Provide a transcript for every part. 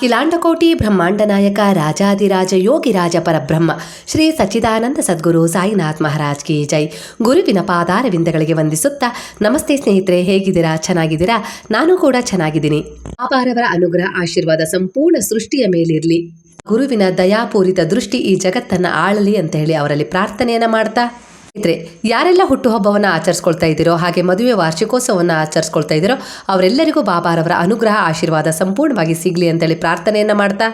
ಕಿಲಾಂಡಕೋಟಿ ಬ್ರಹ್ಮಾಂಡ ನಾಯಕ ರಾಜಾದಿರಾಜ ಯೋಗಿ ರಾಜ ಪರಬ್ರಹ್ಮ, ಶ್ರೀ ಸಚ್ಚಿದಾನಂದ ಸದ್ಗುರು ಸಾಯಿನಾಥ್ ಮಹಾರಾಜ್ ಕಿ ಜೈ. ಗುರುವಿನ ಪಾದಾರವಿಂದಗಳಿಗೆ ವಂದಿಸುತ್ತಾ, ನಮಸ್ತೆ ಸ್ನೇಹಿತರೆ, ಹೇಗಿದ್ದೀರಾ? ಚೆನ್ನಾಗಿದ್ದೀರಾ? ನಾನು ಕೂಡ ಚೆನ್ನಾಗಿದ್ದೀನಿ. ಅಪಾರವರ ಅನುಗ್ರಹ ಆಶೀರ್ವಾದ ಸಂಪೂರ್ಣ ಸೃಷ್ಟಿಯ ಮೇಲಿರಲಿ. ಗುರುವಿನ ದಯಾಪೂರಿತ ದೃಷ್ಟಿ ಈ ಜಗತ್ತನ್ನ ಆಳಲಿ ಅಂತ ಹೇಳಿ ಅವರಲ್ಲಿ ಪ್ರಾರ್ಥನೆಯನ್ನು ಮಾಡ್ತಾ ಸ್ನೇಹಿತರೆ, ಯಾರೆಲ್ಲ ಹುಟ್ಟುಹಬ್ಬವನ್ನು ಆಚರಿಸ್ಕೊಳ್ತಾ ಇದ್ದೀರೋ, ಹಾಗೆ ಮದುವೆ ವಾರ್ಷಿಕೋತ್ಸವವನ್ನು ಆಚರಿಸ್ಕೊಳ್ತಾ ಇದ್ದೀರೋ, ಅವರೆಲ್ಲರಿಗೂ ಬಾಬಾರವರ ಅನುಗ್ರಹ, ಆಶೀರ್ವಾದ ಸಂಪೂರ್ಣವಾಗಿ ಸಿಗಲಿ ಅಂತೇಳಿ ಪ್ರಾರ್ಥನೆಯನ್ನ ಮಾಡ್ತಾ,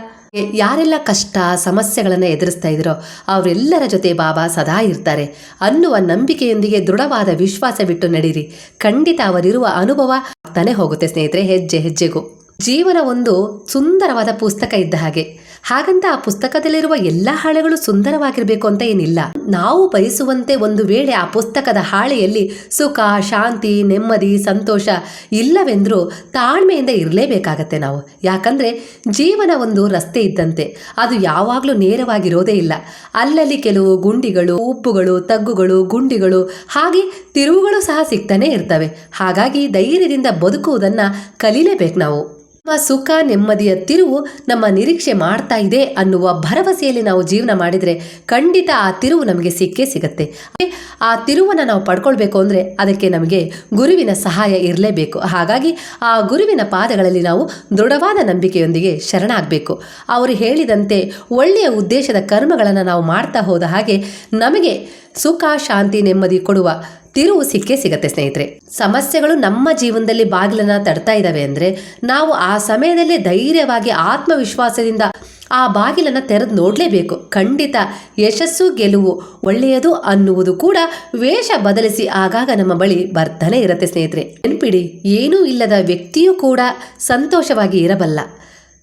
ಯಾರೆಲ್ಲ ಕಷ್ಟ, ಸಮಸ್ಯೆಗಳನ್ನು ಎದುರಿಸ್ತಾ ಇದ್ದೀರೋ, ಅವರೆಲ್ಲರ ಜೊತೆ ಬಾಬಾ ಸದಾ ಇರ್ತಾರೆ. ಅನ್ನುವ ನಂಬಿಕೆಯೊಂದಿಗೆ ದೃಢವಾದ ವಿಶ್ವಾಸ ಬಿಟ್ಟು ನಡೀರಿ ಖಂಡಿತ ಅವರಿರುವ ಅನುಭವ ತಾನೇ ಹೋಗುತ್ತೆ ಸ್ನೇಹಿತರೆ, ಹೆಜ್ಜೆ ಹೆಜ್ಜೆಗೂ. ಜೀವನ ಒಂದು ಸುಂದರವಾದ ಪುಸ್ತಕ ಇದ್ದ ಹಾಗೆ. ಹಾಗಂತ ಆ ಪುಸ್ತಕದಲ್ಲಿರುವ ಎಲ್ಲ ಹಾಳೆಗಳು ಸುಂದರವಾಗಿರಬೇಕು ಅಂತ ಏನಿಲ್ಲ. ನಾವು ಬಯಸುವಂತೆ ಒಂದು ವೇಳೆ ಆ ಪುಸ್ತಕದ ಹಾಳೆಯಲ್ಲಿ ಸುಖ, ಶಾಂತಿ, ನೆಮ್ಮದಿ, ಸಂತೋಷ ಇಲ್ಲವೆಂದರೂ ತಾಳ್ಮೆಯಿಂದ ಇರಲೇಬೇಕಾಗತ್ತೆ ನಾವು. ಯಾಕಂದ್ರೆ ಜೀವನ ಒಂದು ರಸ್ತೆ ಇದ್ದಂತೆ. ಅದು ಯಾವಾಗಲೂ ನೇರವಾಗಿರೋದೇ ಇಲ್ಲ. ಅಲ್ಲಲ್ಲಿ ಕೆಲವು ಗುಂಡಿಗಳು ಉಪ್ಪುಗಳು ತಗ್ಗುಗಳು, ಗುಂಡಿಗಳು, ಹಾಗೆ ತಿರುವುಗಳು ಸಹ ಸಿಗ್ತಾನೆ ಇರ್ತವೆ. ಹಾಗಾಗಿ ಧೈರ್ಯದಿಂದ ಬದುಕುವುದನ್ನು ಕಲೀಲೇಬೇಕು ನಾವು. ಸುಖ, ನೆಮ್ಮದಿಯ ತಿರುವು ನಮ್ಮ ನಿರೀಕ್ಷೆ ಮಾಡ್ತಾ ಇದೆ ಅನ್ನುವ ಭರವಸೆಯಲ್ಲಿ ನಾವು ಜೀವನ ಮಾಡಿದರೆ ಖಂಡಿತ ಆ ತಿರುವು ನಮಗೆ ಸಿಕ್ಕೇ ಸಿಗುತ್ತೆ. ಆ ತಿರುವನ್ನು ನಾವು ಪಡ್ಕೊಳ್ಬೇಕು ಅಂದರೆ ಅದಕ್ಕೆ ನಮಗೆ ಗುರುವಿನ ಸಹಾಯ ಇರಲೇಬೇಕು. ಹಾಗಾಗಿ ಆ ಗುರುವಿನ ಪಾದಗಳಲ್ಲಿ ನಾವು ದೃಢವಾದ ನಂಬಿಕೆಯೊಂದಿಗೆ ಶರಣಾಗಬೇಕು. ಅವರು ಹೇಳಿದಂತೆ ಒಳ್ಳೆಯ ಉದ್ದೇಶದ ಕರ್ಮಗಳನ್ನು ನಾವು ಮಾಡ್ತಾ ಹೋದ ಹಾಗೆ ನಮಗೆ ಸುಖ, ಶಾಂತಿ, ನೆಮ್ಮದಿ ಕೊಡುವ ತಿರುವು ಸಿಕ್ಕೇ ಸಿಗತ್ತೆ ಸ್ನೇಹಿತರೆ. ಸಮಸ್ಯೆಗಳು ನಮ್ಮ ಜೀವನದಲ್ಲಿ ಬಾಗಿಲನ್ನ ತಡ್ತಾ ಇದ್ದಾವೆ ಅಂದರೆ ನಾವು ಆ ಸಮಯದಲ್ಲಿ ಧೈರ್ಯವಾಗಿ ಆತ್ಮವಿಶ್ವಾಸದಿಂದ ಆ ಬಾಗಿಲನ್ನು ತೆರೆದು ನೋಡಲೇಬೇಕು. ಖಂಡಿತ ಯಶಸ್ಸು, ಗೆಲುವು, ಒಳ್ಳೆಯದು ಅನ್ನುವುದು ಕೂಡ ವೇಷ ಬದಲಿಸಿ ಆಗಾಗ ನಮ್ಮ ಬಳಿ ಬರ್ತಾನೆ ಇರುತ್ತೆ ಸ್ನೇಹಿತರೆ. ನೆನ್ಪಿಡಿ, ಏನೂ ಇಲ್ಲದ ವ್ಯಕ್ತಿಯೂ ಕೂಡ ಸಂತೋಷವಾಗಿ ಇರಬಲ್ಲ.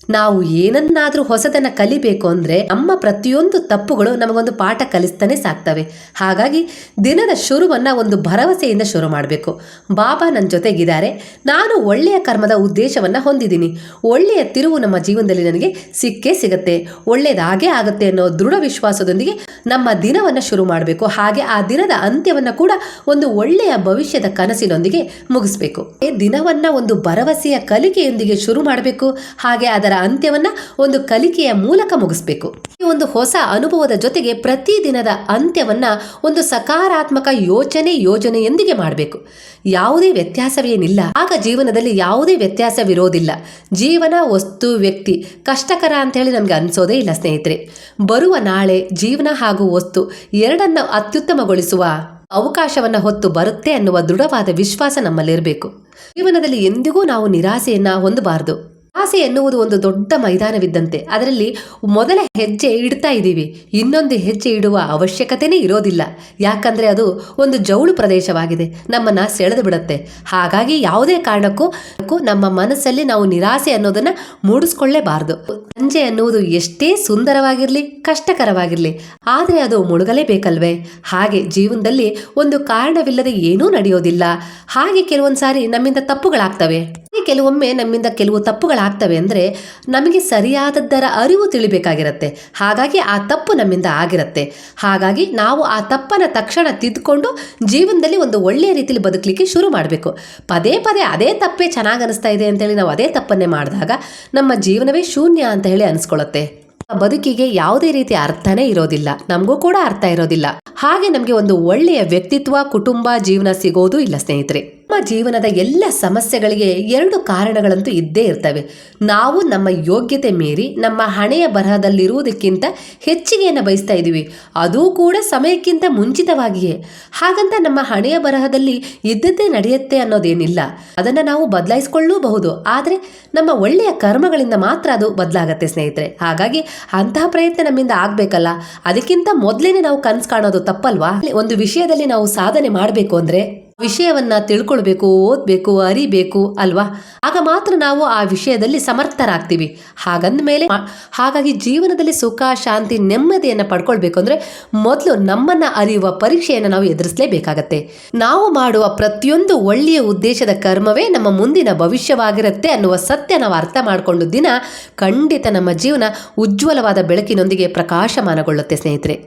ನಾವು ಏನನ್ನಾದರೂ ಹೊಸದನ್ನ ಕಲಿಬೇಕು ಅಂದರೆ ನಮ್ಮ ಪ್ರತಿಯೊಂದು ತಪ್ಪುಗಳು ನಮಗೊಂದು ಪಾಠ ಕಲಿಸ್ತಾನೆ ಸಾಕ್ತವೆ. ಹಾಗಾಗಿ ದಿನದ ಶುರುವನ್ನ ಒಂದು ಭರವಸೆಯಿಂದ ಶುರು ಮಾಡಬೇಕು. ಬಾಬಾ ನನ್ನ ಜೊತೆಗಿದ್ದಾರೆ. ನಾನು ಒಳ್ಳೆಯ ಕರ್ಮದ ಉದ್ದೇಶವನ್ನ ಹೊಂದಿದ್ದೀನಿ. ಒಳ್ಳೆಯ ತಿರುವು ನಮ್ಮ ಜೀವನದಲ್ಲಿ ನನಗೆ ಸಿಕ್ಕೇ ಸಿಗುತ್ತೆ. ಒಳ್ಳೆಯದಾಗೇ ಆಗುತ್ತೆ ಅನ್ನೋ ದೃಢ ವಿಶ್ವಾಸದೊಂದಿಗೆ ನಮ್ಮ ದಿನವನ್ನು ಶುರು ಮಾಡಬೇಕು. ಹಾಗೆ ಆ ದಿನದ ಅಂತ್ಯವನ್ನ ಕೂಡ ಒಂದು ಒಳ್ಳೆಯ ಭವಿಷ್ಯದ ಕನಸಿನೊಂದಿಗೆ ಮುಗಿಸ್ಬೇಕು. ದಿನವನ್ನ ಒಂದು ಭರವಸೆಯ ಕಲಿಕೆಯೊಂದಿಗೆ ಶುರು ಮಾಡಬೇಕು. ಹಾಗೆ ಅದರ ಅಂತ್ಯವನ್ನ ಒಂದು ಕಲಿಕೆಯ ಮೂಲಕ ಮುಗಿಸ್ಬೇಕು. ಈ ಒಂದು ಹೊಸ ಅನುಭವದ ಜೊತೆಗೆ ಪ್ರತಿ ದಿನದ ಅಂತ್ಯವನ್ನ ಒಂದು ಸಕಾರಾತ್ಮಕ ಯೋಚನೆ ಯೋಜನೆಯೊಂದಿಗೆ ಮಾಡಬೇಕು. ಯಾವುದೇ ವ್ಯತ್ಯಾಸವೇನಿಲ್ಲ. ಆಗ ಜೀವನದಲ್ಲಿ ಯಾವುದೇ ವ್ಯತ್ಯಾಸವಿರೋದಿಲ್ಲ. ಜೀವನ, ವಸ್ತು, ವ್ಯಕ್ತಿ ಕಷ್ಟಕರ ಅಂತ ಹೇಳಿ ನಮ್ಗೆ ಅನ್ಸೋದೇ ಇಲ್ಲ ಸ್ನೇಹಿತರೆ. ಬರುವ ನಾಳೆ ಜೀವನ ಹಾಗೂ ವಸ್ತು ಎರಡನ್ನ ಅತ್ಯುತ್ತಮಗೊಳಿಸುವ ಅವಕಾಶವನ್ನ ಹೊತ್ತು ಬರುತ್ತೆ ಅನ್ನುವ ದೃಢವಾದ ವಿಶ್ವಾಸ ನಮ್ಮಲ್ಲಿರಬೇಕು. ಜೀವನದಲ್ಲಿ ಎಂದಿಗೂ ನಾವು ನಿರಾಸೆಯನ್ನ ಹೊಂದಬಾರದು. ಆಸೆ ಎನ್ನುವುದು ಒಂದು ದೊಡ್ಡ ಮೈದಾನವಿದ್ದಂತೆ. ಅದರಲ್ಲಿ ಮೊದಲ ಹೆಜ್ಜೆ ಇಡ್ತಾ ಇದ್ದೀವಿ. ಇನ್ನೊಂದು ಹೆಜ್ಜೆ ಇಡುವ ಅವಶ್ಯಕತೆನೇ ಇರೋದಿಲ್ಲ. ಯಾಕಂದ್ರೆ ಅದು ಒಂದು ಜೌಳು ಪ್ರದೇಶವಾಗಿದೆ. ನಮ್ಮನ್ನ ಸೆಳೆದು ಬಿಡುತ್ತೆ. ಹಾಗಾಗಿ ಯಾವುದೇ ಕಾರಣಕ್ಕೂ ನಮ್ಮ ಮನಸ್ಸಲ್ಲಿ ನಾವು ನಿರಾಸೆ ಅನ್ನೋದನ್ನ ಮೂಡಿಸ್ಕೊಳ್ಳೇಬಾರದು. ಸಂಜೆ ಅನ್ನುವುದು ಎಷ್ಟೇ ಸುಂದರವಾಗಿರಲಿ, ಕಷ್ಟಕರವಾಗಿರಲಿ, ಆದರೆ ಅದು ಮುಳುಗಲೇಬೇಕಲ್ವೇ? ಹಾಗೆ ಜೀವನದಲ್ಲಿ ಒಂದು ಕಾರಣವಿಲ್ಲದೆ ಏನೂ ನಡೆಯೋದಿಲ್ಲ. ಹಾಗೆ ಕೆಲವೊಂದು ಸಾರಿ ನಮ್ಮಿಂದ ತಪ್ಪುಗಳಾಗ್ತವೆ. ಕೆಲವೊಮ್ಮೆ ನಮ್ಮಿಂದ ಕೆಲವು ತಪ್ಪುಗಳಾಗ್ತವೆ ಅಂದರೆ ನಮಗೆ ಸರಿಯಾದದ್ದರ ಅರಿವು ತಿಳಿಬೇಕಾಗಿರುತ್ತೆ. ಹಾಗಾಗಿ ಆ ತಪ್ಪು ನಮ್ಮಿಂದ ಆಗಿರುತ್ತೆ. ಹಾಗಾಗಿ ನಾವು ಆ ತಪ್ಪನ್ನು ತಕ್ಷಣ ತಿದ್ದುಕೊಂಡು ಜೀವನದಲ್ಲಿ ಒಂದು ಒಳ್ಳೆಯ ರೀತಿಯಲ್ಲಿ ಬದುಕಲಿಕ್ಕೆ ಶುರು ಮಾಡಬೇಕು. ಪದೇ ಪದೇ ಅದೇ ತಪ್ಪೇ ಚೆನ್ನಾಗಿ ಅನಿಸ್ತಾ ಇದೆ ಅಂತೇಳಿ ನಾವು ಅದೇ ತಪ್ಪನ್ನೇ ಮಾಡಿದಾಗ ನಮ್ಮ ಜೀವನವೇ ಶೂನ್ಯ ಅಂತ ಹೇಳಿ ಅನಿಸ್ಕೊಳ್ಳುತ್ತೆ. ಬದುಕಿಗೆ ಯಾವುದೇ ರೀತಿ ಅರ್ಥನೇ ಇರೋದಿಲ್ಲ. ನಮಗೂ ಕೂಡ ಅರ್ಥ ಇರೋದಿಲ್ಲ. ಹಾಗೆ ನಮಗೆ ಒಂದು ಒಳ್ಳೆಯ ವ್ಯಕ್ತಿತ್ವ, ಕುಟುಂಬ, ಜೀವನ ಸಿಗೋದು ಇಲ್ಲ ಸ್ನೇಹಿತರೆ. ನಮ್ಮ ಜೀವನದ ಎಲ್ಲ ಸಮಸ್ಯೆಗಳಿಗೆ ಎರಡು ಕಾರಣಗಳಂತೂ ಇದ್ದೇ ಇರ್ತವೆ. ನಾವು ನಮ್ಮ ಯೋಗ್ಯತೆ ಮೀರಿ ನಮ್ಮ ಹಣೆಯ ಬರಹದಲ್ಲಿರುವುದಕ್ಕಿಂತ ಹೆಚ್ಚಿಗೆಯನ್ನು ಬಯಸ್ತಾ ಇದ್ದೀವಿ. ಅದೂ ಕೂಡ ಸಮಯಕ್ಕಿಂತ ಮುಂಚಿತವಾಗಿಯೇ. ಹಾಗಂತ ನಮ್ಮ ಹಣೆಯ ಬರಹದಲ್ಲಿ ಇದ್ದದ್ದೇ ನಡೆಯುತ್ತೆ ಅನ್ನೋದೇನಿಲ್ಲ. ಅದನ್ನು ನಾವು ಬದಲಾಯಿಸ್ಕೊಳ್ಳೂಬಹುದು. ಆದರೆ ನಮ್ಮ ಒಳ್ಳೆಯ ಕರ್ಮಗಳಿಂದ ಮಾತ್ರ ಅದು ಬದಲಾಗತ್ತೆ ಸ್ನೇಹಿತರೆ. ಹಾಗಾಗಿ ಅಂತಹ ಪ್ರಯತ್ನ ನಮ್ಮಿಂದ ಆಗಬೇಕಲ್ಲ. ಅದಕ್ಕಿಂತ ಮೊದಲೇ ನಾವು ಕನಸು ಕಾಣೋದು ತಪ್ಪಲ್ವಾ? ಒಂದು ವಿಷಯದಲ್ಲಿ ನಾವು ಸಾಧನೆ ಮಾಡಬೇಕು ಅಂದ್ರೆ ವಿಷಯವನ್ನ ತಿಳ್ಕೊಳ್ಬೇಕು, ಓದಬೇಕು, ಅರಿಬೇಕು ಅಲ್ವಾ? ಆಗ ಮಾತ್ರ ನಾವು ಆ ವಿಷಯದಲ್ಲಿ ಸಮರ್ಥರಾಗ್ತೀವಿ. ಹಾಗಂದ್ಮೇಲೆ ಹಾಗಾಗಿ ಜೀವನದಲ್ಲಿ ಸುಖ, ಶಾಂತಿ, ನೆಮ್ಮದಿಯನ್ನು ಪಡ್ಕೊಳ್ಬೇಕು ಅಂದ್ರೆ ಮೊದಲು ನಮ್ಮನ್ನ ಅರಿಯುವ ಪರೀಕ್ಷೆಯನ್ನು ನಾವು ಎದುರಿಸಲೇಬೇಕಾಗತ್ತೆ. ನಾವು ಮಾಡುವ ಪ್ರತಿಯೊಂದು ಒಳ್ಳೆಯ ಉದ್ದೇಶದ ಕರ್ಮವೇ ನಮ್ಮ ಮುಂದಿನ ಭವಿಷ್ಯವಾಗಿರುತ್ತೆ ಅನ್ನುವ ಸತ್ಯ ನಾವು ಅರ್ಥ ಮಾಡಿಕೊಂಡು ದಿನ ಖಂಡಿತ ನಮ್ಮ ಜೀವನ ಉಜ್ವಲವಾದ ಬೆಳಕಿನೊಂದಿಗೆ ಪ್ರಕಾಶಮಾನಗೊಳ್ಳುತ್ತೆ ಸ್ನೇಹಿತರೆ.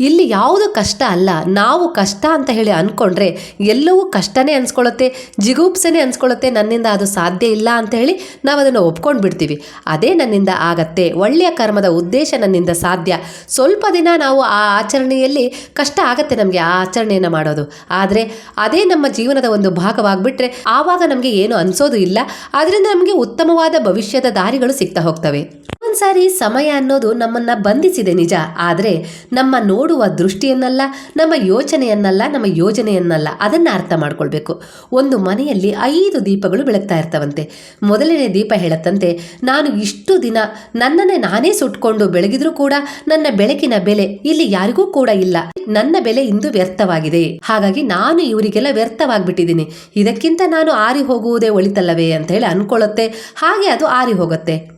ಇಲ್ಲಿ ಯಾವುದು ಕಷ್ಟ ಅಲ್ಲ, ನಾವು ಕಷ್ಟ ಅಂತ ಹೇಳಿ ಅನ್ಕೊಂಡ್ರೆ ಎಲ್ಲವೂ ಕಷ್ಟನೇ ಅನ್ಸ್ಕೊಳ್ಳುತ್ತೆ ಜಿಗುಪ್ಸನೆ ಅನ್ಸ್ಕೊಳ್ಳುತ್ತೆ ನನ್ನಿಂದ ಅದು ಸಾಧ್ಯ ಇಲ್ಲ ಅಂತ ಹೇಳಿ ನಾವು ಅದನ್ನು ಒಪ್ಕೊಂಡು ಬಿಡ್ತೀವಿ ಅದೇ ನನ್ನಿಂದ ಆಗತ್ತೆ, ಒಳ್ಳೆಯ ಕರ್ಮದ ಉದ್ದೇಶ ನನ್ನಿಂದ ಸಾಧ್ಯ. ಸ್ವಲ್ಪ ದಿನ ನಾವು ಆ ಆಚರಣೆಯಲ್ಲಿ ಕಷ್ಟ ಆಗತ್ತೆ ನಮಗೆ ಆ ಆಚರಣೆಯನ್ನು ಮಾಡೋದು. ಆದರೆ ಅದೇ ನಮ್ಮ ಜೀವನದ ಒಂದು ಭಾಗವಾಗಿಬಿಟ್ರೆ ಆವಾಗ ನಮಗೆ ಏನು ಅನಿಸೋದು ಇಲ್ಲ. ಅದರಿಂದ ನಮಗೆ ಉತ್ತಮವಾದ ಭವಿಷ್ಯದ ದಾರಿಗಳು ಸಿಗ್ತಾ ಹೋಗ್ತವೆ. ಒಂದ್ಸಾರಿ ಸಮಯ ಅನ್ನೋದು ನಮ್ಮನ್ನ ಬಂಧಿಸಿದೆ ನಿಜ. ಆದರೆ ನಮ್ಮ ನೋಡುವ ದೃಷ್ಟಿಯನ್ನಲ್ಲ, ನಮ್ಮ ಯೋಚನೆಯನ್ನಲ್ಲ, ನಮ್ಮ ಯೋಜನೆಯನ್ನಲ್ಲ ಅದನ್ನ ಅರ್ಥ ಮಾಡ್ಕೊಳ್ಬೇಕು. ಒಂದು ಮನೆಯಲ್ಲಿ ಐದು ದೀಪಗಳು ಬೆಳಗ್ತಾ ಇರ್ತವಂತೆ. ಮೊದಲನೇ ದೀಪ ಹೇಳತ್ತಂತೆ, ನಾನು ಇಷ್ಟು ದಿನ ನನ್ನನ್ನೇ ನಾನೇ ಸುಟ್ಕೊಂಡು ಬೆಳಗಿದ್ರೂ ಕೂಡ ನನ್ನ ಬೆಳಕಿನ ಬೆಲೆ ಇಲ್ಲಿ ಯಾರಿಗೂ ಕೂಡ ಇಲ್ಲ. ನನ್ನ ಬೆಲೆ ಇಂದು ವ್ಯರ್ಥವಾಗಿದೆ. ಹಾಗಾಗಿ ನಾನು ಇವರಿಗೆಲ್ಲ ವ್ಯರ್ಥವಾಗ್ಬಿಟ್ಟಿದ್ದೀನಿ. ಇದಕ್ಕಿಂತ ನಾನು ಆರಿ ಹೋಗುವುದೇ ಒಳಿತಲ್ಲವೇ ಅಂತ ಹೇಳಿ ಅನ್ಕೊಳ್ಳುತ್ತೆ. ಹಾಗೆ ಅದು ಆರಿ ಹೋಗುತ್ತೆ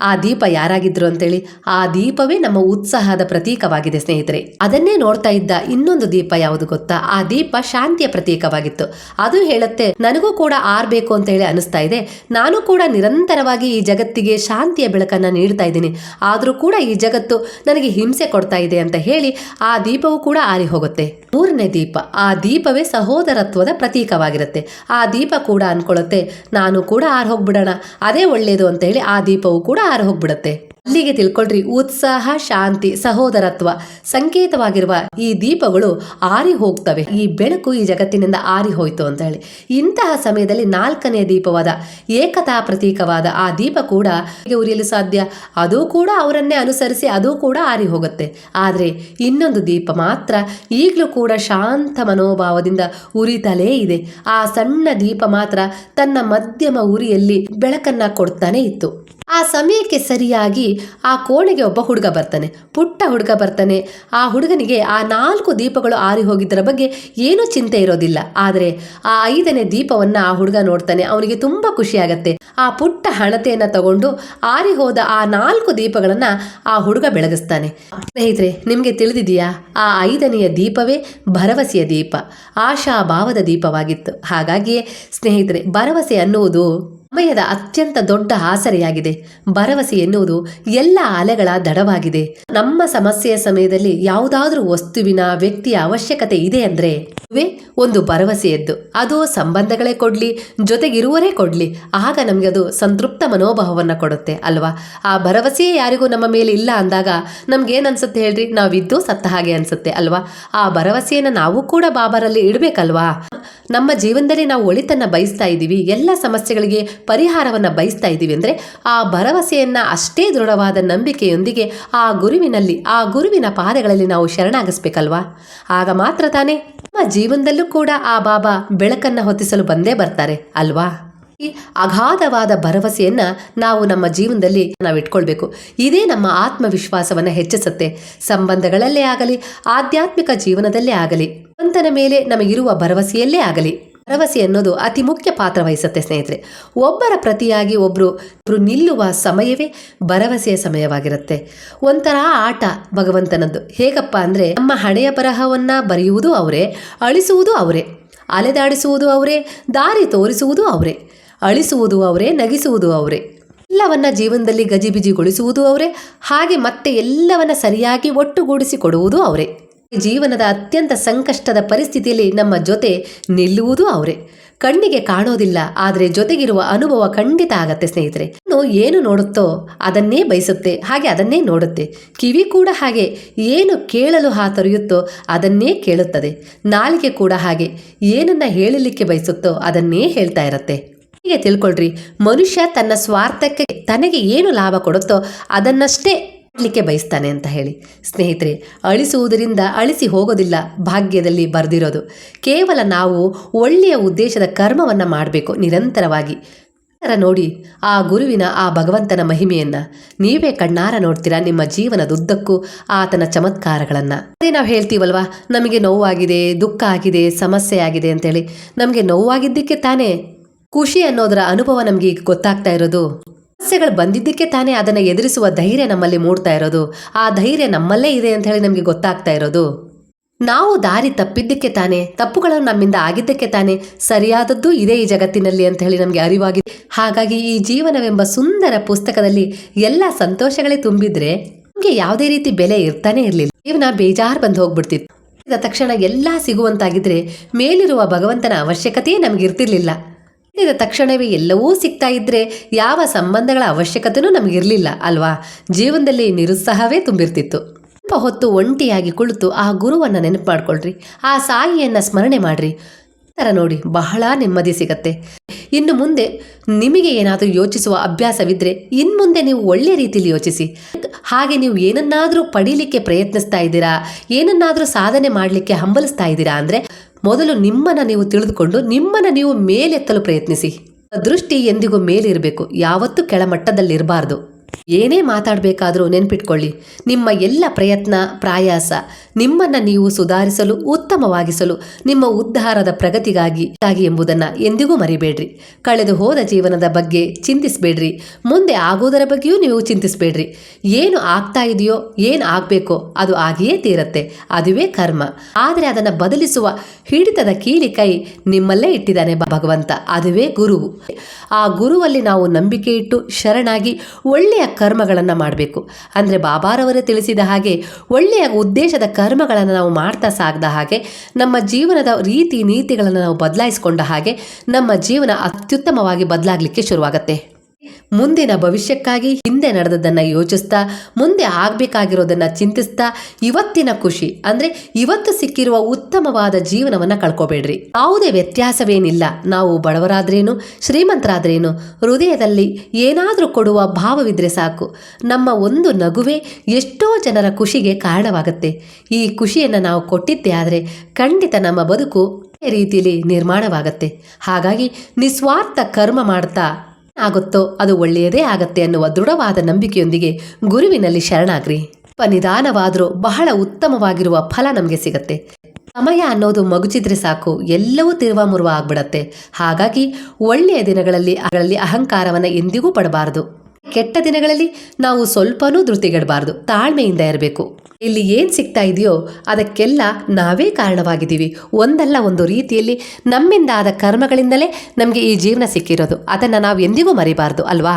ಆ ದೀಪ ಯಾರಾಗಿದ್ರು ಅಂತೇಳಿ, ಆ ದೀಪವೇ ನಮ್ಮ ಉತ್ಸಾಹದ ಪ್ರತೀಕವಾಗಿದೆ ಸ್ನೇಹಿತರೆ. ಅದನ್ನೇ ನೋಡ್ತಾ ಇದ್ದ ಇನ್ನೊಂದು ದೀಪ ಯಾವುದು ಗೊತ್ತಾ? ಆ ದೀಪ ಶಾಂತಿಯ ಪ್ರತೀಕವಾಗಿತ್ತು. ಅದು ಹೇಳುತ್ತೆ, ನನಗೂ ಕೂಡ ಆರ್ಬೇಕು ಅಂತ ಹೇಳಿ ಅನಿಸ್ತಾ ಇದೆ. ನಾನು ಕೂಡ ನಿರಂತರವಾಗಿ ಈ ಜಗತ್ತಿಗೆ ಶಾಂತಿಯ ಬೆಳಕನ್ನ ನೀಡ್ತಾ ಇದ್ದೀನಿ. ಆದರೂ ಕೂಡ ಈ ಜಗತ್ತು ನನಗೆ ಹಿಂಸೆ ಕೊಡ್ತಾ ಇದೆ ಅಂತ ಹೇಳಿ ಆ ದೀಪವು ಕೂಡ ಆರಿ ಹೋಗುತ್ತೆ. ಮೂರನೇ ದೀಪ, ಆ ದೀಪವೇ ಸಹೋದರತ್ವದ ಪ್ರತೀಕವಾಗಿರುತ್ತೆ. ಆ ದೀಪ ಕೂಡ ಅನ್ಕೊಳ್ಳುತ್ತೆ ನಾನು ಕೂಡ ಆರ್ ಹೋಗ್ಬಿಡೋಣ. ಅದೇ ಒಳ್ಳೇದು ಅಂತ ಹೇಳಿ ಆ ದೀಪವು ಕೂಡ ಆರು ಹೋಗ್ಬಿಡುತ್ತೆ ಅಲ್ಲಿಗೆ ತಿಳ್ಕೊಳ್ರಿ. ಉತ್ಸಾಹ, ಶಾಂತಿ, ಸಹೋದರತ್ವ, ಸಂಕೇತವಾಗಿರುವ ಈ ದೀಪಗಳು ಆರಿ ಹೋಗ್ತವೆ. ಈ ಬೆಳಕು ಈ ಜಗತ್ತಿನಿಂದ ಆರಿ ಹೋಯ್ತು ಅಂತ ಹೇಳಿ ಇಂತಹ ಸಮಯದಲ್ಲಿ ನಾಲ್ಕನೆಯ ದೀಪವಾದ, ಏಕತಾ ಪ್ರತೀಕವಾದ ಆ ದೀಪ ಕೂಡ ಉರಿಯಲು ಸಾಧ್ಯ? ಅದು ಕೂಡ ಅವರನ್ನೇ ಅನುಸರಿಸಿ ಅದು ಕೂಡ ಆರಿ ಹೋಗುತ್ತೆ. ಆದರೆ ಇನ್ನೊಂದು ದೀಪ ಮಾತ್ರ ಈಗಲೂ ಕೂಡ ಶಾಂತ ಮನೋಭಾವದಿಂದ ಉರಿತಲೇ ಇದೆ. ಆ ಸಣ್ಣ ದೀಪ ಮಾತ್ರ ತನ್ನ ಮಧ್ಯಮ ಉರಿಯಲ್ಲಿ ಬೆಳಕನ್ನ ಕೊಡ್ತಾನೆ ಇತ್ತು. ಆ ಸಮಯಕ್ಕೆ ಸರಿಯಾಗಿ ಆ ಕೋಣೆಗೆ ಒಬ್ಬ ಹುಡುಗ ಬರ್ತಾನೆ. ಪುಟ್ಟ ಹುಡುಗ ಬರ್ತಾನೆ. ಆ ಹುಡುಗನಿಗೆ ಆ ನಾಲ್ಕು ದೀಪಗಳು ಆರಿ ಹೋಗಿದ್ದರ ಬಗ್ಗೆ ಏನೂ ಚಿಂತೆ ಇರೋದಿಲ್ಲ. ಆದರೆ ಆ ಐದನೇ ದೀಪವನ್ನ ಆ ಹುಡುಗ ನೋಡ್ತಾನೆ. ಅವನಿಗೆ ತುಂಬಾ ಖುಷಿ ಆಗತ್ತೆ ಆ ಪುಟ್ಟ ಹಣತೆಯನ್ನು ತಗೊಂಡು ಆರಿ ಹೋದ ಆ ನಾಲ್ಕು ದೀಪಗಳನ್ನ ಆ ಹುಡುಗ ಬೆಳಗಿಸ್ತಾನೆ. ಸ್ನೇಹಿತರೆ, ನಿಮಗೆ ತಿಳಿದಿದೆಯಾ? ಆ ಐದನೆಯ ದೀಪವೇ ಭರವಸೆಯ ದೀಪ. ಆಶಾಭಾವದ ದೀಪವಾಗಿತ್ತು. ಹಾಗಾಗಿಯೇ ಸ್ನೇಹಿತರೆ, ಭರವಸೆ ಅನ್ನುವುದು ಸಮಯದ ಅತ್ಯಂತ ದೊಡ್ಡ ಆಸರೆಯಾಗಿದೆ. ಭರವಸೆ ಎನ್ನುವುದು ಎಲ್ಲ ಅಲೆಗಳ ದಡವಾಗಿದೆ. ನಮ್ಮ ಸಮಸ್ಯೆಯ ಸಮಯದಲ್ಲಿ ಯಾವುದಾದ್ರೂ ವಸ್ತುವಿನ ವ್ಯಕ್ತಿಯ ಅವಶ್ಯಕತೆ ಇದೆ ಅಂದ್ರೆ ಒಂದು ಭರವಸೆಯದ್ದು. ಅದು ಸಂಬಂಧಗಳೇ ಕೊಡ್ಲಿ ಜೊತೆಗಿರುವರೇ ಕೊಡ್ಲಿ. ಆಗ ನಮಗೆ ಅದು ಸಂತೃಪ್ತ ಮನೋಭಾವವನ್ನ ಕೊಡುತ್ತೆ ಅಲ್ವಾ? ಆ ಭರವಸೆಯೇ ಯಾರಿಗೂ ನಮ್ಮ ಮೇಲೆ ಇಲ್ಲ ಅಂದಾಗ ನಮ್ಗೆ ಅನ್ಸುತ್ತೆ ಹೇಳ್ರಿ? ನಾವಿದ್ದು ಸತ್ತ ಹಾಗೆ ಅನ್ಸುತ್ತೆ ಅಲ್ವಾ? ಆ ಭರವಸೆಯನ್ನ ನಾವು ಕೂಡ ಬಾಬರಲ್ಲಿ ಇಡಬೇಕಲ್ವಾ? ನಮ್ಮ ಜೀವನದಲ್ಲಿ ನಾವು ಒಳಿತನ್ನ ಬಯಸ್ತಾ ಇದ್ದೀವಿ. ಎಲ್ಲ ಸಮಸ್ಯೆಗಳಿಗೆ ಪರಿಹಾರವನ್ನ ಬಯಸ್ತಾ ಇದ್ದೀವಿ ಅಂದರೆ ಆ ಭರವಸೆಯನ್ನು ಅಷ್ಟೇ ದೃಢವಾದ ನಂಬಿಕೆಯೊಂದಿಗೆ ಆ ಗುರುವಿನಲ್ಲಿ, ಆ ಗುರುವಿನ ಪಾದಗಳಲ್ಲಿ ನಾವು ಶರಣಾಗಿಸ್ಬೇಕಲ್ವಾ? ಆಗ ಮಾತ್ರ ತಾನೇ ನಮ್ಮ ಜೀವನದಲ್ಲೂ ಕೂಡ ಆ ಬಾಬಾ ಬೆಳಕನ್ನು ಹೊತ್ತಿಸಲು ಬಂದೇ ಬರ್ತಾರೆ ಅಲ್ವಾ? ಅಗಾಧವಾದ ಭರವಸೆಯನ್ನ ನಾವು ನಮ್ಮ ಜೀವನದಲ್ಲಿ ನಾವು ಇಟ್ಕೊಳ್ಬೇಕು. ಇದೇ ನಮ್ಮ ಆತ್ಮವಿಶ್ವಾಸವನ್ನು ಹೆಚ್ಚಿಸುತ್ತೆ. ಸಂಬಂಧಗಳಲ್ಲೇ ಆಗಲಿ, ಆಧ್ಯಾತ್ಮಿಕ ಜೀವನದಲ್ಲೇ ಆಗಲಿ ಸ್ವಂತನ ಮೇಲೆ ನಮಗಿರುವ ಭರವಸೆಯಲ್ಲೇ ಆಗಲಿ. ಭರವಸೆ ಅನ್ನೋದು ಅತಿ ಮುಖ್ಯ ಪಾತ್ರ ವಹಿಸುತ್ತೆ ಸ್ನೇಹಿತರೆ. ಒಬ್ಬರ ಪ್ರತಿಯಾಗಿ ಒಬ್ಬರು ನಿಲ್ಲುವ ಸಮಯವೇ ಭರವಸೆಯ ಸಮಯವಾಗಿರುತ್ತೆ. ಒಂಥರ ಆಟ ಭಗವಂತನದ್ದು. ಹೇಗಪ್ಪ ಅಂದರೆ ನಮ್ಮ ಹಣೆಯ ಬರಹವನ್ನು ಬರೆಯುವುದು ಅವರೇ, ಅಳಿಸುವುದು ಅವರೇ, ಅಲೆದಾಡಿಸುವುದು ಅವರೇ, ದಾರಿ ತೋರಿಸುವುದು ಅವರೇ, ಅಳಿಸುವುದು ಅವರೇ, ನಗಿಸುವುದು ಅವರೇ, ಎಲ್ಲವನ್ನ ಜೀವನದಲ್ಲಿ ಗಜಿಬಿಜಿಗೊಳಿಸುವುದು ಅವರೇ, ಹಾಗೆ ಮತ್ತೆ ಎಲ್ಲವನ್ನ ಸರಿಯಾಗಿ ಒಟ್ಟುಗೂಡಿಸಿ ಕೊಡುವುದು ಅವರೇ. ಜೀವನದ ಅತ್ಯಂತ ಸಂಕಷ್ಟದ ಪರಿಸ್ಥಿತಿಯಲ್ಲಿ ನಮ್ಮ ಜೊತೆ ನಿಲ್ಲುವುದು ಅವರೇ. ಕಣ್ಣಿಗೆ ಕಾಣೋದಿಲ್ಲ, ಆದರೆ ಜೊತೆಗಿರುವ ಅನುಭವ ಖಂಡಿತ ಆಗತ್ತೆ ಸ್ನೇಹಿತರೆ. ಏನು ನೋಡುತ್ತೋ ಅದನ್ನೇ ಬಯಸುತ್ತೆ, ಹಾಗೆ ಅದನ್ನೇ ನೋಡುತ್ತೆ. ಕಿವಿ ಕೂಡ ಹಾಗೆ, ಏನು ಕೇಳಲು ಹಾತೊರೆಯುತ್ತೋ ಅದನ್ನೇ ಕೇಳುತ್ತದೆ. ನಾಲಿಗೆ ಕೂಡ ಹಾಗೆ, ಏನನ್ನ ಹೇಳಲಿಕ್ಕೆ ಬಯಸುತ್ತೋ ಅದನ್ನೇ ಹೇಳ್ತಾ ಇರತ್ತೆ. ಹೀಗೆ ತಿಳ್ಕೊಳ್ರಿ, ಮನುಷ್ಯ ತನ್ನ ಸ್ವಾರ್ಥಕ್ಕೆ ತನಗೆ ಏನು ಲಾಭ ಕೊಡುತ್ತೋ ಅದನ್ನಷ್ಟೇ ಮಾಡಲಿಕ್ಕೆ ಬಯಸ್ತಾನೆ ಅಂತ ಹೇಳಿ. ಸ್ನೇಹಿತರೆ, ಅಳಿಸುವುದರಿಂದ ಅಳಿಸಿ ಹೋಗೋದಿಲ್ಲ, ಭಾಗ್ಯದಲ್ಲಿ ಬರೆದಿರೋದು. ಕೇವಲ ನಾವು ಒಳ್ಳೆಯ ಉದ್ದೇಶದ ಕರ್ಮವನ್ನು ಮಾಡಬೇಕು, ನಿರಂತರವಾಗಿ. ನೋಡಿ ಆ ಗುರುವಿನ ಆ ಭಗವಂತನ ಮಹಿಮೆಯನ್ನು. ನೀವೇ ಕಣ್ಣಾರ ನೋಡ್ತೀರಾ ನಿಮ್ಮ ಜೀವನದುದ್ದಕ್ಕೂ ಆತನ ಚಮತ್ಕಾರಗಳನ್ನು. ಅದೇ ನಾವು ಹೇಳ್ತೀವಲ್ವಾ, ನಮಗೆ ನೋವಾಗಿದೆ, ದುಃಖ ಆಗಿದೆ, ಸಮಸ್ಯೆ ಆಗಿದೆ ಅಂತೇಳಿ ನಮಗೆ ನೋವಾಗಿದ್ದಕ್ಕೆ ತಾನೇ. ಖುಷಿ ಅನ್ನೋದರ ಅನುಭವ ನಮಗೆ ಈಗ ಗೊತ್ತಾಗ್ತಾ ಇರೋದು. ಸಮಸ್ಯೆಗಳು ಬಂದಿದ್ದಕ್ಕೆ ತಾನೇ ಅದನ್ನು ಎದುರಿಸುವ ಧೈರ್ಯ ನಮ್ಮಲ್ಲಿ ಮೂಡ್ತಾ ಇರೋದು. ಆ ಧೈರ್ಯ ನಮ್ಮಲ್ಲೇ ಇದೆ ಅಂತ ಹೇಳಿ ನಮಗೆ ಗೊತ್ತಾಗ್ತಾ ಇರೋದು. ನಾವು ದಾರಿ ತಪ್ಪಿದ್ದಕ್ಕೆ ತಾನೇ ತಪ್ಪುಗಳು ನಮ್ಮಿಂದ ಆಗಿದ್ದಕ್ಕೆ ತಾನೇ ಸರಿಯಾದದ್ದು ಇದೆ ಈ ಜಗತ್ತಿನಲ್ಲಿ ಅಂತ ಹೇಳಿ ನಮಗೆ ಅರಿವಾಗಿದೆ. ಹಾಗಾಗಿ ಈ ಜೀವನವೆಂಬ ಸುಂದರ ಪುಸ್ತಕದಲ್ಲಿ ಎಲ್ಲ ಸಂತೋಷಗಳೇ ತುಂಬಿದ್ರೆ ನಮಗೆ ಯಾವುದೇ ರೀತಿ ಬೆಲೆ ಇರ್ತಾನೆ ಇರಲಿಲ್ಲ. ಜೀವನ ಬೇಜಾರು ಬಂದು ಹೋಗ್ಬಿಡ್ತಿತ್ತು. ತಕ್ಷಣ ಎಲ್ಲ ಸಿಗುವಂತಾಗಿದ್ರೆ ಮೇಲಿರುವ ಭಗವಂತನ ಅವಶ್ಯಕತೆಯೇ ನಮಗಿರ್ತಿರ್ಲಿಲ್ಲ ಇದ ತಕ್ಷಣವೇ ಎಲ್ಲವೂ ಸಿಗ್ತಾ ಇದ್ರೆ ಯಾವ ಸಂಬಂಧಗಳ ಅವಶ್ಯಕತೆನೂ ನಮಗಿರಲಿಲ್ಲ, ಅಲ್ವಾ? ಜೀವನದಲ್ಲಿ ನಿರುತ್ಸಾಹವೇ ತುಂಬಿರ್ತಿತ್ತು. ಸ್ವಲ್ಪ ಹೊತ್ತು ಒಂಟಿಯಾಗಿ ಕುಳಿತು ಆ ಗುರುವನ್ನ ನೆನಪು ಮಾಡ್ಕೊಳ್ರಿ, ಆ ಸಾಯಿಯನ್ನ ಸ್ಮರಣೆ ಮಾಡ್ರಿ. ಥರ ನೋಡಿ ಬಹಳ ನೆಮ್ಮದಿ ಸಿಗತ್ತೆ. ಇನ್ನು ಮುಂದೆ ನಿಮಗೆ ಏನಾದರೂ ಯೋಚಿಸುವ ಅಭ್ಯಾಸವಿದ್ರೆ ಇನ್ನು ಮುಂದೆ ನೀವು ಒಳ್ಳೆ ರೀತಿಯಲ್ಲಿ ಯೋಚಿಸಿ. ಹಾಗೆ ನೀವು ಏನನ್ನಾದರೂ ಪಡೀಲಿಕ್ಕೆ ಪ್ರಯತ್ನಿಸ್ತಾ ಇದ್ದೀರಾ, ಏನನ್ನಾದರೂ ಸಾಧನೆ ಮಾಡಲಿಕ್ಕೆ ಹಂಬಲಿಸ್ತಾ ಇದ್ದೀರಾ ಅಂದರೆ ಮೊದಲು ನಿಮ್ಮನ್ನು ನೀವು ತಿಳಿದುಕೊಂಡು ನಿಮ್ಮನ್ನು ನೀವು ಮೇಲೆತ್ತಲು ಪ್ರಯತ್ನಿಸಿ. ದೃಷ್ಟಿ ಎಂದಿಗೂ ಮೇಲಿರಬೇಕು. ಯಾವತ್ತೂ ಕೆಳಮಟ್ಟದಲ್ಲಿರಬಾರ್ದು. ಏನೇ ಮಾತಾಡಬೇಕಾದರೂ ನೆನ್ಪಿಟ್ಕೊಳ್ಳಿ. ನಿಮ್ಮ ಎಲ್ಲ ಪ್ರಯತ್ನ, ಪ್ರಾಯಾಸ ನಿಮ್ಮನ್ನು ನೀವು ಸುಧಾರಿಸಲು, ಉತ್ತಮವಾಗಿಸಲು, ನಿಮ್ಮ ಉದ್ಧಾರದ ಪ್ರಗತಿಗಾಗಿ ಎಂಬುದನ್ನ ಎಂದಿಗೂ ಮರಿಬೇಡ್ರಿ. ಕಳೆದು ಹೋದ ಜೀವನದ ಬಗ್ಗೆ ಚಿಂತಿಸಬೇಡ್ರಿ. ಮುಂದೆ ಆಗೋದರ ಬಗ್ಗೆಯೂ ನೀವು ಚಿಂತಿಸಬೇಡ್ರಿ. ಏನು ಆಗ್ತಾ ಇದೆಯೋ, ಏನು ಆಗಬೇಕೋ ಅದು ಆಗಿಯೇ ತೀರತ್ತೆ. ಅದುವೇ ಕರ್ಮ. ಆದರೆ ಅದನ್ನು ಬದಲಿಸುವ ಹಿಡಿತದ ಕೀಲಿ ಕೈ ನಿಮ್ಮಲ್ಲೇ ಇಟ್ಟಿದ್ದಾನೆ ಭಗವಂತ. ಅದುವೇ ಗುರುವು. ಆ ಗುರುವಲ್ಲಿ ನಾವು ನಂಬಿಕೆ ಇಟ್ಟು ಶರಣಾಗಿ ಒಳ್ಳೆಯ ಕರ್ಮಗಳನ್ನು ಮಾಡಬೇಕು. ಅಂದರೆ ಬಾಬಾರವರೇ ತಿಳಿಸಿದ ಹಾಗೆ ಒಳ್ಳೆಯ ಉದ್ದೇಶದ ಕರ್ಮಗಳನ್ನು ನಾವು ಮಾಡ್ತಾ ಸಾಗದ ಹಾಗೆ, ನಮ್ಮ ಜೀವನದ ರೀತಿ ನೀತಿಗಳನ್ನು ನಾವು ಬದಲಾಯಿಸಿಕೊಂಡ ಹಾಗೆ ನಮ್ಮ ಜೀವನ ಅತ್ಯುತ್ತಮವಾಗಿ ಬದಲಾಗಲಿಕ್ಕೆ ಶುರುವಾಗತ್ತೆ. ಮುಂದಿನ ಭವಿಷ್ಯಕ್ಕಾಗಿ ಹಿಂದೆ ನಡೆದದ್ದನ್ನ ಯೋಚಿಸ್ತಾ, ಮುಂದೆ ಆಗಬೇಕಾಗಿರೋದನ್ನು ಚಿಂತಿಸ್ತಾ, ಇವತ್ತಿನ ಖುಷಿ ಅಂದರೆ ಇವತ್ತು ಸಿಕ್ಕಿರುವ ಉತ್ತಮವಾದ ಜೀವನವನ್ನು ಕಳ್ಕೊಬೇಡ್ರಿ. ಯಾವುದೇ ವ್ಯತ್ಯಾಸವೇನಿಲ್ಲ. ನಾವು ಬಡವರಾದ್ರೇನು, ಶ್ರೀಮಂತರಾದ್ರೇನು, ಹೃದಯದಲ್ಲಿ ಏನಾದರೂ ಕೊಡುವ ಭಾವವಿದ್ರೆ ಸಾಕು. ನಮ್ಮ ಒಂದು ನಗುವೆ ಎಷ್ಟೋ ಜನರ ಖುಷಿಗೆ ಕಾರಣವಾಗುತ್ತೆ. ಈ ಖುಷಿಯನ್ನು ನಾವು ಕೊಟ್ಟಿದ್ದೇ ಆದರೆ ಖಂಡಿತ ನಮ್ಮ ಬದುಕು ರೀತಿಯಲ್ಲಿ ನಿರ್ಮಾಣವಾಗುತ್ತೆ. ಹಾಗಾಗಿ ನಿಸ್ವಾರ್ಥ ಕರ್ಮ ಮಾಡ್ತಾ ಆಗುತ್ತೋ? ಅದು ಒಳ್ಳೆಯದೇ ಆಗತ್ತೆ ಅನ್ನುವ ದೃಢವಾದ ನಂಬಿಕೆಯೊಂದಿಗೆ ಗುರುವಿನಲ್ಲಿ ಶರಣಾಗ್ರಿ. ನಿಧಾನವಾದರೂ ಬಹಳ ಉತ್ತಮವಾಗಿರುವ ಫಲ ನಮಗೆ ಸಿಗತ್ತೆ. ಸಮಯ ಅನ್ನೋದು ಮಗುಚಿದ್ರೆ ಸಾಕು, ಎಲ್ಲವೂ ತಿರುವ ಮುರುವ ಆಗ್ಬಿಡತ್ತೆ. ಹಾಗಾಗಿ ಒಳ್ಳೆಯ ದಿನಗಳಲ್ಲಿ ಅದರಲ್ಲಿ ಅಹಂಕಾರವನ್ನು ಎಂದಿಗೂ ಪಡಬಾರದು. ಕೆಟ್ಟ ದಿನಗಳಲ್ಲಿ ನಾವು ಸ್ವಲ್ಪನೂ ಧೃತಿಗೆಡಬಾರ್ದು, ತಾಳ್ಮೆಯಿಂದ ಇರಬೇಕು. ಇಲ್ಲಿ ಏನು ಸಿಗ್ತಾ ಇದೆಯೋ ಅದಕ್ಕೆಲ್ಲ ನಾವೇ ಕಾರಣವಾಗಿದ್ದೀವಿ. ಒಂದಲ್ಲ ಒಂದು ರೀತಿಯಲ್ಲಿ ನಮ್ಮಿಂದ ಆದ ಕರ್ಮಗಳಿಂದಲೇ ನಮಗೆ ಈ ಜೀವನ ಸಿಕ್ಕಿರೋದು. ಅದನ್ನು ನಾವು ಎಂದಿಗೂ ಮರಿಬಾರ್ದು, ಅಲ್ವಾ?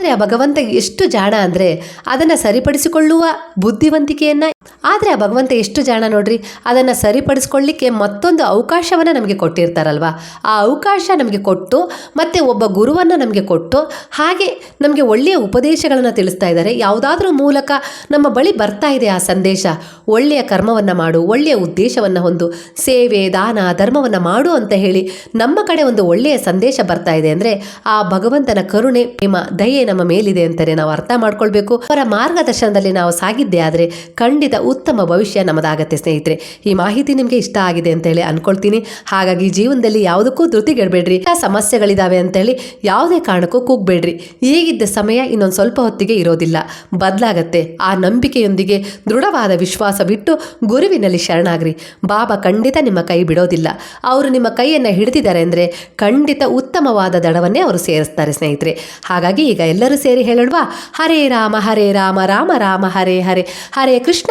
ಆದರೆ ಆ ಭಗವಂತ ಎಷ್ಟು ಜಾಣ ಅಂದರೆ ಅದನ್ನು ಸರಿಪಡಿಸಿಕೊಳ್ಳುವ ಬುದ್ಧಿವಂತಿಕೆಯನ್ನು ಆದರೆ ಆ ಭಗವಂತ ಎಷ್ಟು ಜಾಣ ನೋಡ್ರಿ? ಅದನ್ನು ಸರಿಪಡಿಸ್ಕೊಳ್ಳಿಕ್ಕೆ ಮತ್ತೊಂದು ಅವಕಾಶವನ್ನು ನಮಗೆ ಕೊಟ್ಟಿರ್ತಾರಲ್ವಾ? ಆ ಅವಕಾಶ ನಮಗೆ ಕೊಟ್ಟು, ಮತ್ತೆ ಒಬ್ಬ ಗುರುವನ್ನು ನಮಗೆ ಕೊಟ್ಟು, ಹಾಗೆ ನಮಗೆ ಒಳ್ಳೆಯ ಉಪದೇಶಗಳನ್ನು ತಿಳಿಸ್ತಾ ಇದ್ದಾರೆ. ಯಾವುದಾದ್ರೂ ಮೂಲಕ ನಮ್ಮ ಬಳಿ ಬರ್ತಾ ಇದೆ ಆ ಸಂದೇಶ. ಒಳ್ಳೆಯ ಕರ್ಮವನ್ನು ಮಾಡು, ಒಳ್ಳೆಯ ಉದ್ದೇಶವನ್ನು ಹೊಂದು, ಸೇವೆ, ದಾನ, ಧರ್ಮವನ್ನು ಮಾಡು ಅಂತ ಹೇಳಿ ನಮ್ಮ ಕಡೆ ಒಂದು ಒಳ್ಳೆಯ ಸಂದೇಶ ಬರ್ತಾ ಇದೆ ಅಂದರೆ, ಆ ಭಗವಂತನ ಕರುಣೆ, ಪ್ರೇಮ, ದಯೆ ನಮ್ಮ ಮೇಲಿದೆ ಅಂತಲೇ ನಾವು ಅರ್ಥ ಮಾಡ್ಕೊಳ್ಬೇಕು. ಅವರ ಮಾರ್ಗದರ್ಶನದಲ್ಲಿ ನಾವು ಸಾಗಿದ್ದೆ ಆದರೆ ಖಂಡಿತ ಉತ್ತಮ ಭವಿಷ್ಯ ನಮ್ಮದಾಗತ್ತೆ ಸ್ನೇಹಿತರೆ. ಈ ಮಾಹಿತಿ ನಿಮಗೆ ಇಷ್ಟ ಆಗಿದೆ ಅಂತ ಹೇಳಿ ಅನ್ಕೊಳ್ತೀನಿ. ಹಾಗಾಗಿ ಜೀವನದಲ್ಲಿ ಯಾವುದಕ್ಕೂ ಧೃತಿಗೆಡಬೇಡ್ರಿ. ಸಮಸ್ಯೆಗಳಿದಾವೆ ಅಂತೇಳಿ ಯಾವುದೇ ಕಾರಣಕ್ಕೂ ಕೂಗ್ಬೇಡ್ರಿ. ಈಗಿದ್ದ ಸಮಯ ಇನ್ನೊಂದು ಸ್ವಲ್ಪ ಹೊತ್ತಿಗೆ ಇರೋದಿಲ್ಲ. ಬದಲಾಗತ್ತೆ. ಆ ನಂಬಿಕೆಯೊಂದಿಗೆ ದೃಢವಾದ ವಿಶ್ವಾಸವಿಟ್ಟು ಗುರುವಿನಲ್ಲಿ ಶರಣಾಗ್ರಿ. ಬಾಬಾ ಖಂಡಿತ ನಿಮ್ಮ ಕೈ ಬಿಡೋದಿಲ್ಲ. ಅವರು ನಿಮ್ಮ ಕೈಯನ್ನು ಹಿಡಿದಿದ್ದಾರೆ ಅಂದರೆ ಖಂಡಿತ ಉತ್ತಮವಾದ ದಡವನ್ನೇ ಅವರು ಸೇರಿಸ್ತಾರೆ ಸ್ನೇಹಿತರೆ. ಹಾಗಾಗಿ ಈಗ ಎಲ್ಲರೂ ಸೇರಿ ಹೇಳುವ ಹರೇ ರಾಮ ಹರೇ ರಾಮ ರಾಮ ರಾಮ, ಹರೇ ಹರೇ. ಹರೇ ಕೃಷ್ಣ